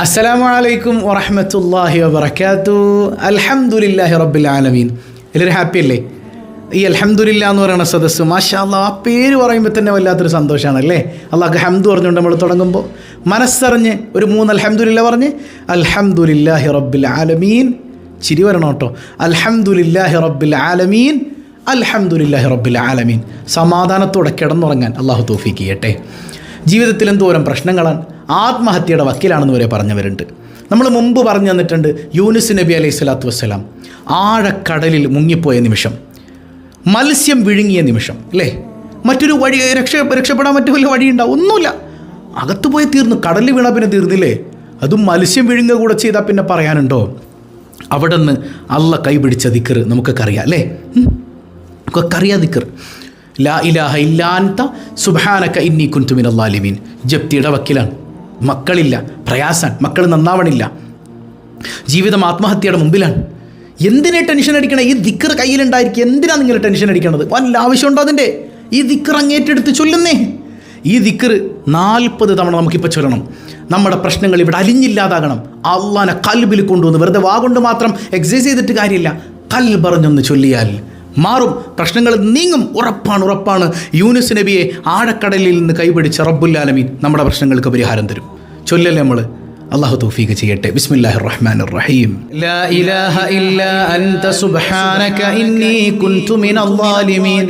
അസ്സലാമു അലൈക്കും വറഹമത്തല്ലാഹി വബർക്കാത്തു അലഹമുല്ലാഹി റബ്ബിൽ ആലമീൻ. എല്ലാവരും ഹാപ്പി അല്ലേ? ഈ അലഹമുല്ല എന്ന് പറയുന്ന സദസ്സ് മാഷാ അല്ലാ ആ പേര് പറയുമ്പോൾ തന്നെ വല്ലാത്തൊരു സന്തോഷമാണ് അല്ലേ അള്ളാഹ് ഹംദു പറഞ്ഞുകൊണ്ട് നമ്മൾ തുടങ്ങുമ്പോൾ മനസ്സറിഞ്ഞ് ഒരു മൂന്ന് അലഹമുല്ല പറഞ്ഞ് അലഹമുല്ലാഹി റബ്ബിൽ ആലമീൻ. ചിരി വരണം കേട്ടോ. അലഹമുല്ലാഹി റബ്ബിൽ ആലമീൻ. അലഹമുല്ലാഹി റബ്ബിൽ ആലമീൻ. സമാധാനത്തോടെ കിടന്നുറങ്ങാൻ അള്ളാഹു തോഫിക്ക് ചെയ്യട്ടെ. ജീവിതത്തിൽ എന്തോരം പ്രശ്നങ്ങളാണ്. ആത്മഹത്യയുടെ വക്കീലാണെന്ന് വരെ പറഞ്ഞവരുണ്ട്. നമ്മൾ മുമ്പ് പറഞ്ഞു തന്നിട്ടുണ്ട് യൂനുസ് നബി അലൈഹി സ്വലാത്തു വസ്സലാം ആഴക്കടലിൽ മുങ്ങിപ്പോയ നിമിഷം മത്സ്യം വിഴുങ്ങിയ നിമിഷം അല്ലേ? മറ്റൊരു വഴി രക്ഷ രക്ഷപ്പെടാൻ മറ്റു വലിയ വഴിയുണ്ടാവും? ഒന്നുമില്ല. അകത്ത് പോയി തീർന്നു കടലിൽ വീണാൽ പിന്നെ തീർന്നില്ലേ? അതും മത്സ്യം വിഴുങ്ങുക കൂടെ ചെയ്താൽ പിന്നെ പറയാനുണ്ടോ? അവിടെ നിന്ന് അല്ല കൈപിടിച്ച ദിക്കർ നമുക്കൊക്കെ അറിയാം അല്ലേ. നമുക്കൊക്കെ അറിയാം ദിക്കർ ലാ ഇലാഹ ഇല്ലാന്ത സുബാനക്ക ഇന്നി കുൻതുമിൻ അള്ളാലിമീൻ ജപ്തിയുടെ വക്കീലാണ്. മക്കളില്ല പ്രയാസാൻ മക്കൾ നന്നാവണില്ല. ജീവിതം ആത്മഹത്യയുടെ മുമ്പിലാണ്. എന്തിനെ ടെൻഷൻ അടിക്കണം? ഈ ദിക്കർ കയ്യിലുണ്ടായിരിക്കും എന്തിനാണ് നിങ്ങൾ ടെൻഷൻ അടിക്കണത്? വല്ല ആവശ്യമുണ്ടോ അതിന്റെ? ഈ ദിക്കർ അങ്ങേറ്റെടുത്ത് ചൊല്ലുന്നേ. ഈ ദിക്കർ നാൽപ്പത് തവണ നമുക്കിപ്പോൾ ചൊല്ലണം. നമ്മുടെ പ്രശ്നങ്ങൾ ഇവിടെ അലിഞ്ഞില്ലാതാകണം. അള്ളാനെ കൽബിൽ കൊണ്ടുവന്ന് വെറുതെ വാ കൊണ്ട് മാത്രം എക്സസൈസ് ചെയ്തിട്ട് കാര്യമില്ല. കൽ പറഞ്ഞൊന്ന് ചൊല്ലിയാൽ മാറും. പ്രശ്നങ്ങൾ നീങ്ങും. ഉറപ്പാണ് ഉറപ്പാണ്. യൂനുസ് നബിയെ ആഴക്കടലിൽ നിന്ന് കൈപിടിച്ച റബ്ബുല്ലാലമീൻ നമ്മുടെ പ്രശ്നങ്ങൾക്ക് പരിഹാരം തരും. ചൊല്ലല്ലേ നമ്മൾ അള്ളാഹു തൗഫീഖ് ചെയ്യട്ടെ ബിസ്മില്ലാഹിർ റഹ്മാനിർ റഹീം ലാ ഇലാഹ ഇല്ലാ അൻത സുബ്ഹാനക ഇന്നി കുൻതു മിനൽ ളാലിമീൻ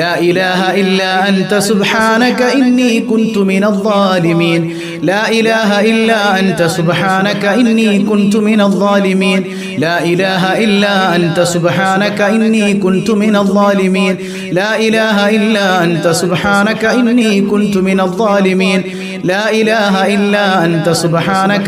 ലാ ഇലാഹ ഇല്ലാ അൻത സുബ്ഹാനക ഇന്നി കുൻതു മിനൽ ളാലിമീൻ ലാ ഇലാഹ ഇല്ലാ അൻത സുബ്ഹാനക ഇന്നി കുൻതു മിനൽ ളാലിമീൻ ലാ ഇലാഹ ഇല്ലാ അൻത സുബ്ഹാനക ഇന്നി കുൻതു മിനൽ ളാലിമീൻ ലാ ഇലാഹ ഇല്ലാ അൻത സുബ്ഹാനക ഇന്നി കുൻതു മിനൽ ളാലിമീൻ لا إله إلا أنت سبحانك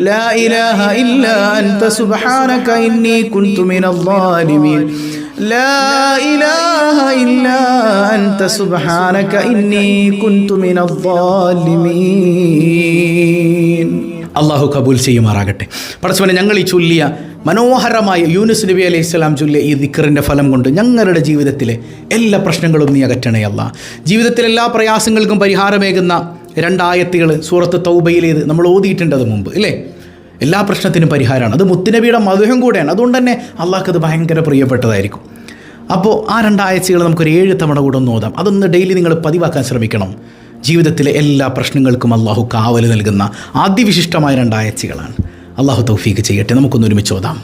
لا إله إلا أنت سبحانك إني كنت من الظالمين لا إله إلا أنت سبحانك إني كنت من الظالمين അള്ളാഹു കബൂൽ ചെയ്യുമാറാകട്ടെ പടച്ചവനെ ഞങ്ങൾ ഈ ചൊല്ലിയ മനോഹരമായ യൂനുസ് നബി അലൈഹി സ്വലാം ചൊല്ലിയ ഈ ദിക്കറിൻ്റെ ഫലം കൊണ്ട് ഞങ്ങളുടെ ജീവിതത്തിലെ എല്ലാ പ്രശ്നങ്ങളും നീ അകറ്റണേ അല്ല ജീവിതത്തിലെ എല്ലാ പ്രയാസങ്ങൾക്കും പരിഹാരമേകുന്ന രണ്ടായത്തികൾ സൂറത്ത് തൗബയിലേത് നമ്മൾ ഓതിയിട്ടുണ്ട് അത് മുമ്പ് ഇല്ലേ? എല്ലാ പ്രശ്നത്തിനും പരിഹാരമാണ്. അത് മുത്തുനബിയുടെ മധുഹം കൂടെയാണ്. അതുകൊണ്ട് തന്നെ അള്ളാഹ്ക്കത് ഭയങ്കര പ്രിയപ്പെട്ടതായിരിക്കും. അപ്പോൾ ആ രണ്ടാഴ്ചകൾ നമുക്കൊരു ഏഴ് തവണ കൂടെ ഒന്ന് ഓതാം. അതൊന്ന് ഡെയിലി നിങ്ങൾ പതിവാക്കാൻ ശ്രമിക്കണം. ജീവിതത്തിലെ എല്ലാ പ്രശ്നങ്ങൾക്കും അള്ളാഹു കാവൽ നൽകുന്ന ആദ്യവിശിഷ്ടമായ രണ്ടാഴ്ചകളാണ് അള്ളാഹു തൗഫീക്ക് ചെയ്യട്ടെ. നമുക്കൊന്ന് ഒരുമിച്ച് ഓതാം.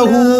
إلا هو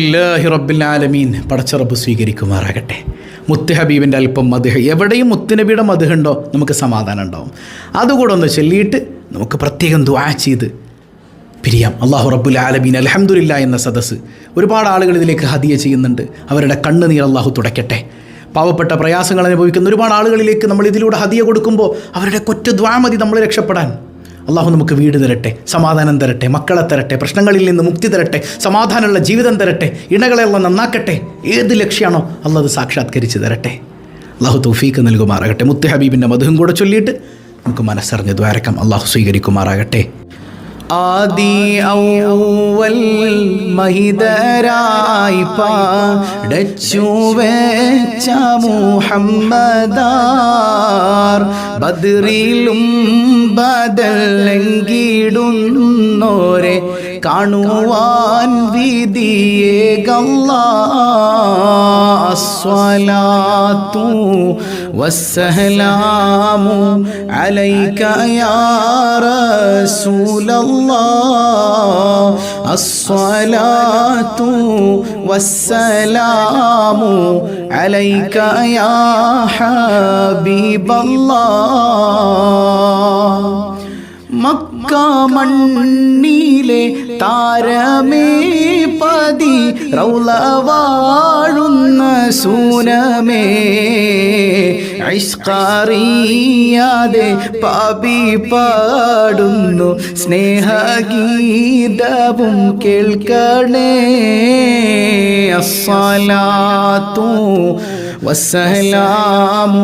അലഹമുല്ലാഹി റബ്ബിൽ ആലമീൻ. പടച്ച റബ്ബ് സ്വീകരിക്കുമാറാകട്ടെ. മുത്ത് ഹബീബിന്റെ അല്പം മധുഹ. എവിടെയും മുത്തുനബിയുടെ മധുഹുണ്ടോ നമുക്ക് സമാധാനം ഉണ്ടാവും. അതുകൂടെ ഒന്ന് ചൊല്ലിയിട്ട് നമുക്ക് പ്രത്യേകം ദ്വാ ചെയ്ത് പിരിയാം. അള്ളാഹു റബ്ബുൽ ആലമീൻ അലഹമുല്ല എന്ന സദസ്സ്. ഒരുപാട് ആളുകൾ ഇതിലേക്ക് ഹദിയ ചെയ്യുന്നുണ്ട്. അവരുടെ കണ്ണുനീർ അള്ളാഹു തുടയ്ക്കട്ടെ. പാവപ്പെട്ട പ്രയാസങ്ങൾ അനുഭവിക്കുന്ന ഒരുപാട് ആളുകളിലേക്ക് നമ്മൾ ഇതിലൂടെ ഹദിയ കൊടുക്കുമ്പോൾ അവരുടെ കൊറ്റ ദ്വാമതി നമ്മൾ രക്ഷപ്പെടാൻ. അള്ളാഹു നമുക്ക് വീട് തരട്ടെ സമാധാനം തരട്ടെ മക്കളെ തരട്ടെ പ്രശ്നങ്ങളിൽ നിന്ന് മുക്തി തരട്ടെ സമാധാനമുള്ള ജീവിതം തരട്ടെ ഇണകളെല്ലാം നന്നാക്കട്ടെ ഏത് ലക്ഷ്യമാണോ അള്ളത് സാക്ഷാത്കരിച്ച് തരട്ടെ. അള്ളാഹു തൗഫീക്ക് നൽകുമാറാകട്ടെ. മുത്ത് ഹബീബിന്റെ മധുവും കൂടെ ചൊല്ലിയിട്ട് നമുക്ക് മനസ്സറിഞ്ഞ് ദ്വാരക്കാം അള്ളാഹു സ്വീകരിക്കുമാറാകട്ടെ. ആദി ഔവൽ മഹിതരായി പാടച്ചു വെച്ച മുഹമ്മദാർ. ബദ്രിലും ബദലെങ്കിടുന്നോരെ കാണുവാൻ വിധിയേകല്ല. അസ്വലാത്തു വസ്സലാമു അലൈക യാ റസൂലല്ലാഹ് അസ്സലാത്തു വസ്സലാമു അലൈക യാ ഹബീബല്ലാഹ് മക്ക മണ്ണിലെ താരമേ പതി. റൗള വാഴുന്ന സൂനമേ ഐഷ്കാറിയാതെ പാപി പാടുന്നു സ്നേഹഗീതവും കേൾക്കണേ. അസ്സലാത്തു വസ്സലാമു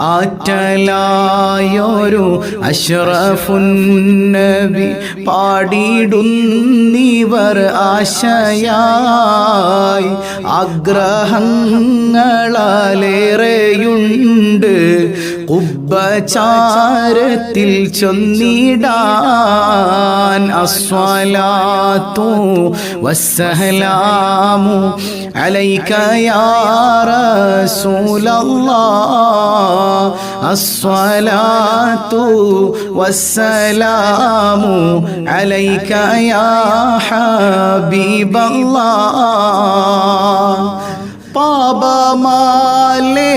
ആറ്റലായൊരു അഷ്റഫുന്നബി പാടിടുന്നിവർ ആശയായി. ആഗ്രഹങ്ങളേറെയുണ്ട് കുബ്ബചാരത്തിൽ ചൊന്നിടാൻ അസ്വലാത്തു വസ്സലാമു അലൈക യാ റസൂലല്ലാഹ് അസ്സലാത്തു വസ്സലാമു അലൈക യാ ഹബീബല്ലാഹ് പാപമാലേ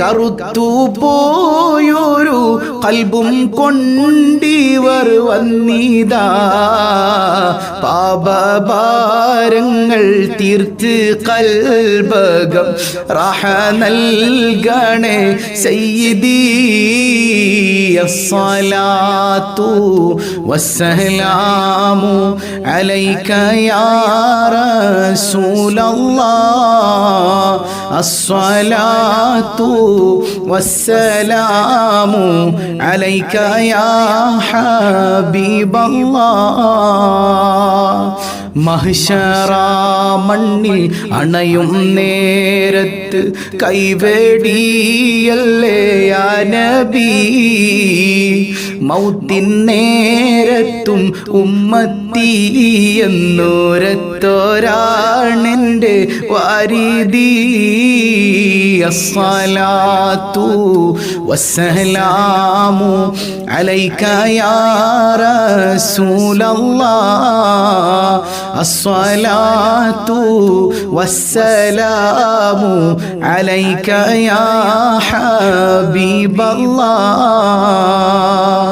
കറുത്തു പോയൊരു കൽബും കൊണ്ടിവർ വന്നിതാ പാപഭാരങ്ങൾ തീർത്ത് കൽബകം റഹ നൽകണേ സയ്യിദീയസ്വലാത്തു വസ്സലാമു അലൈക്കയാറ സൂലല്ലാ الصلاة والسلام عليك يا حبيب الله മഹിഷറ മണ്ണിൽ അണയും നേരത്ത് കൈവേടിയല്ലേ യാ നബി മൗത്തിൻ നേരത്തും ഉമ്മത്തി എന്നോരത്തോരാണെന്റെ വാരിതി അസ്സലാത്തു വസ്സലാമു അലൈക യാ റസൂലല്ലാഹ്. അസ്സലാത്തു വസ്സലാമു അലൈക യാ ഹബീബല്ലാഹ്.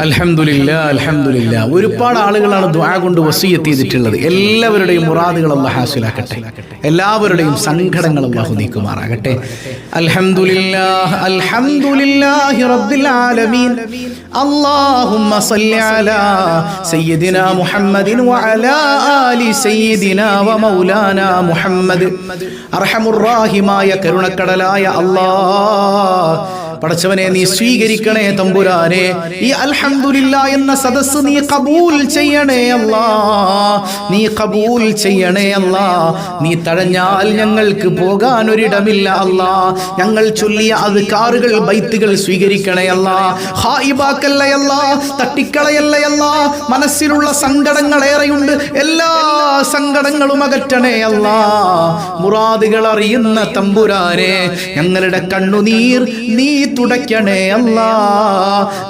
അലഹമില്ല അലഹമില്ല ഒരുപാട് ആളുകളാണ് ദ്വാ കൊണ്ട് വസീയത്ത് ചെയ്തിട്ടുള്ളത്. എല്ലാവരുടെയും മുറാദുകൾ ഹാസിലാക്കട്ടെ. എല്ലാവരുടെയും സങ്കടങ്ങൾ അള്ളാഹു നീക്കുമാറാകട്ടെ. اللهم صل على അല്ലാഹ്. പടച്ചവനെ നീ സ്വീകരിക്കണേ തമ്പുരാനെ. ഈ അൽഹംദുലില്ല എന്ന സദസ് നീ കബൂൽ ചെയ്യണേ അല്ലാ. നീ കബൂൽ ചെയ്യണേ അല്ലാ. നീ തഴഞ്ഞാൽ ഞങ്ങൾക്ക് പോകാൻ ഒരിടമില്ല അല്ലാ. ഞങ്ങൾ ചൊല്ലിയ അത് കാറുകൾ ബൈത്തുകൾ സ്വീകരിക്കണേ അല്ലാ. ഹായിബാക്കല്ലയല്ല തട്ടിക്കളയല്ലയല്ല മനസ്സിലുള്ള സങ്കടങ്ങൾ ഏറെയുണ്ട്. എല്ലാ സങ്കടങ്ങളും അകറ്റണേ അല്ലാ. മുറാദുകൾ അറിയുന്ന തമ്പുരാനെ ഞങ്ങളുടെ കണ്ണുനീർ നീ തുടയ്ക്കണേ അല്ലാ.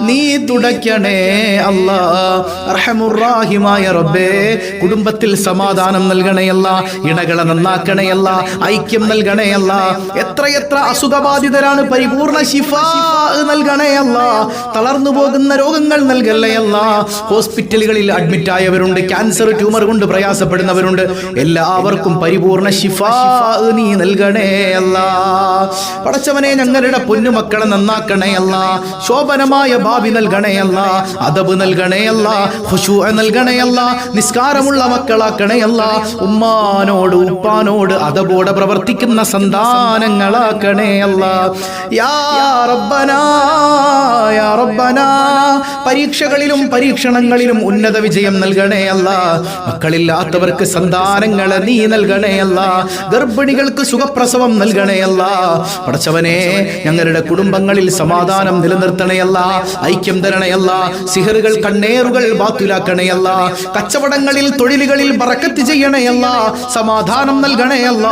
നീ തുടയ്ക്കണേ അല്ലാ. റഹമുറാഹിമായ റബ്ബേ കുടുംബത്തിൽ സമാധാനം നൽകണേ നൽകണയല്ല ഇണകളെ നന്നാക്കണയല്ല ഐക്യം നൽകണേ നൽകണയല്ല എത്രയെത്ര അസുഖബാധിതരാണ് പരിപൂർണ ശിഫ നൽകണയല്ല തളർന്നു പോകുന്ന രോഗങ്ങൾ നൽകല്ലയല്ല ഹോസ്പിറ്റലുകളിൽ അഡ്മിറ്റ് ആയവരുണ്ട് ക്യാൻസർ ട്യൂമർ കൊണ്ട് പ്രയാസപ്പെടുന്നവരുണ്ട്. എല്ലാവർക്കും പരിപൂർണ ശിഫ നീ നൽകണേ അല്ല. പടച്ചവനെ ഞങ്ങളുടെ പൊന്നുമക്കളെ നന്നാക്കണയല്ല ശോഭനമായ ഭാവി നൽകണയല്ല അതബ് നൽകണയല്ല ഹുഷു നൽകണയല്ല നിസ്കാരമുള്ള മക്കളാക്കണയല്ല ഉമ്മാനോട് ഉപ്പാനോട് അതബോടെ പ്രവർത്തിക്കുന്ന സന്താനങ്ങളാക്കണയല്ല യാ റബ്ബനാ യാ റബ്ബനാ. പരീക്ഷകളിലും പരീക്ഷണങ്ങളിലും ഉന്നത വിജയം നൽകണേ അല്ല. മക്കളില്ലാത്തവർക്ക് സന്താനങ്ങളെ നീ നൽകണേ അല്ല. ഗർഭിണികൾക്ക് സുഖപ്രസവം നൽകണേ അല്ല. പടച്ചവനെ ഞങ്ങളുടെ കുടുംബങ്ങളിൽ സമാധാനം നിലനിർത്തണയല്ല ഐക്യം തരണയല്ല സിഹറുകൾ കണ്ണേറുകൾ ബാത്തിലാക്കണയല്ല കച്ചവടങ്ങളിൽ തൊഴിലുകളിൽ ബറക്കത്ത് ചെയ്യണയല്ല സമാധാനം നൽകണയല്ല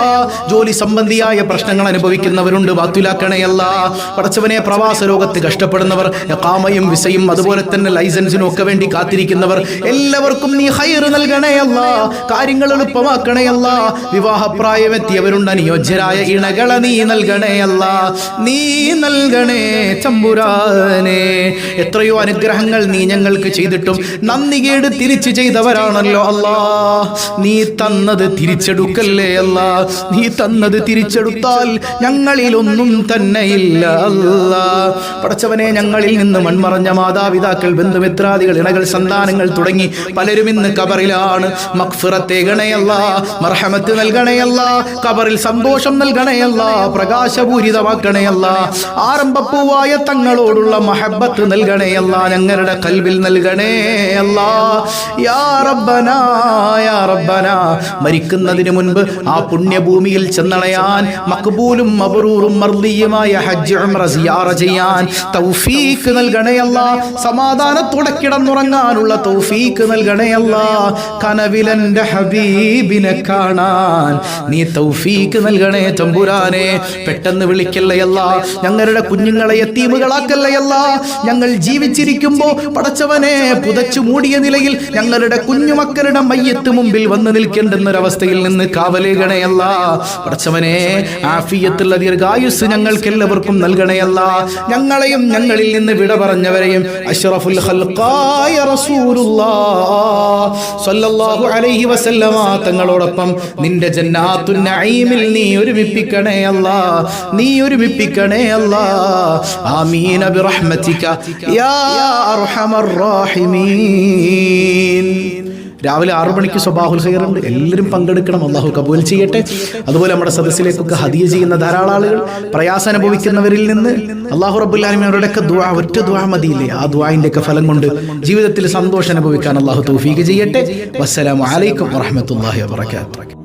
ജോലി സംബന്ധിയായ പ്രശ്നങ്ങൾ അനുഭവിക്കുന്നവരുണ്ട് ബാത്തിലാക്കണയല്ല. പടച്ചവനെ പ്രവാസ രോഗത്ത് കഷ്ടപ്പെടുന്നവർ കാമയും വിസയും അതുപോലെ തന്നെ ലൈസൻസിനും ഒക്കെ വേണ്ടി കാത്തിരിക്കുന്നവർ എല്ലാവർക്കും നീ ഹൈർ നൽകണയല്ല കാര്യങ്ങൾ എളുപ്പമാക്കണയല്ല. വിവാഹപ്രായമെത്തിയവരുണ്ട് അനുയോജ്യരായ ഇണകളെ നീ നൽകണയല്ല. നീ നൽകണേ ചമ്പുരാനെ. എത്രയോ അനുഗ്രഹങ്ങൾ നീ ഞങ്ങൾക്ക് ചെയ്തിട്ടും നന്ദി കേട് തിരിച്ചു ചെയ്തവരാണല്ലോ അല്ലാ. നീ തന്നത് തിരിച്ചെടുക്കല്ലേ അല്ല. നീ തന്നത് തിരിച്ചെടുത്താൽ ഞങ്ങളിലൊന്നും ഇല്ല അല്ല. പടച്ചവനെ ഞങ്ങളിൽ നിന്ന് മൺമറഞ്ഞ മാതാപിതാക്കൾ ബന്ധുമിത്രാദികൾ ഇണകൾ സന്താനങ്ങൾ തുടങ്ങി പലരും ഇന്ന് കബറിലാണ് മക്ഫിറത്തെ ഗണയല്ല മർഹമത്ത് നൽകണയല്ല കബറിൽ സന്തോഷം നൽകണയല്ല പ്രകാശപൂരിതമാക്കണയല്ല ആരംഭപ്പൂവായ തങ്ങളോടുള്ള മഹബത്ത് നൽകണേ അല്ല ഞങ്ങളുടെ കൽവിൽ നൽകണേ അല്ല. യാ യാ മരിക്കുന്നതിന് മുൻപ് ആ പുണ്യഭൂമിയിൽ ചെന്നണയാൻ മക്ബൂലും മബറൂറും മർദിയുമായ ഹജ്ജ് ഉംറ സിയാറ ചെയ്യാൻ തൗഫീക്ക് നൽകണയല്ല സമാധാനത്തോടെ കിടന്നുറങ്ങാനുള്ള തൗഫീക്ക് നൽകണയല്ല കനവിലന്റെ ഹബീബിനെ കാണാൻ നീ തൗഫീക്ക് നൽകണേ തമ്പുരാനെ. പെട്ടെന്ന് വിളിക്കല്ലയല്ല ഞങ്ങളുടെ കുഞ്ഞുങ്ങളെ എത്തീമുകളാക്കല്ലയല്ല ഞങ്ങൾ ജീവിച്ചിരിക്കുമ്പോ പടച്ചവനെ പുതച്ചു മൂടിയ നിലയിൽ ഞങ്ങളുടെ കുഞ്ഞുമക്കളുടെ മയ്യത്ത് മുമ്പിൽ വന്ന് നിൽക്കേണ്ടെന്നൊരവസ്ഥയിൽ നിന്ന് കാവലേകണയല്ല പടച്ചവനെ ആഫിയത്തുള്ള ദീർഘായുസ് ഞങ്ങൾക്ക് എല്ലാവർക്കും നൽകണയല്ല ഞങ്ങളെയും ഞങ്ങളിൽ നിന്ന് വിട പറഞ്ഞവരെയും അഷ്റഫുൽ ഖൽഖായ അലൈഹി തങ്ങളോടൊപ്പം നിന്റെ ജന്നാത്തുൻ നഈമിൽ നീ ഒരുമിപ്പിക്കണേ അല്ലാ. നീ ഒരുമിപ്പിക്കണേ അല്ലാ. ആമീന برحمتك يا أرحم الراحمين രാവിലെ ആറു മണിക്ക് സ്വബാഹുൽ ഖൈറുണ്ട് എല്ലാവരും പങ്കെടുക്കണം. അള്ളാഹു കബൂൽ ചെയ്യട്ടെ. അതുപോലെ നമ്മുടെ സദസ്സിലേക്കൊക്കെ ഹദിയ ചെയ്യുന്ന ധാരാളം ആളുകൾ പ്രയാസം അനുഭവിക്കുന്നവരിൽ നിന്ന് അള്ളാഹു റബ്ബുല്ലാലും അവരുടെയൊക്കെ ദ്വാ ഒറ്റ ദ്വാ മതിയില്ലേ? ആ ദ്വായിന്റെ ഒക്കെ ഫലം കൊണ്ട് ജീവിതത്തിൽ സന്തോഷം അനുഭവിക്കാൻ അള്ളാഹു തൗഫീഖ് ചെയ്യട്ടെ. വസ്സലാം അലൈക്കും വറഹമത്തല്ലാഹി വാബർക്കാത്തു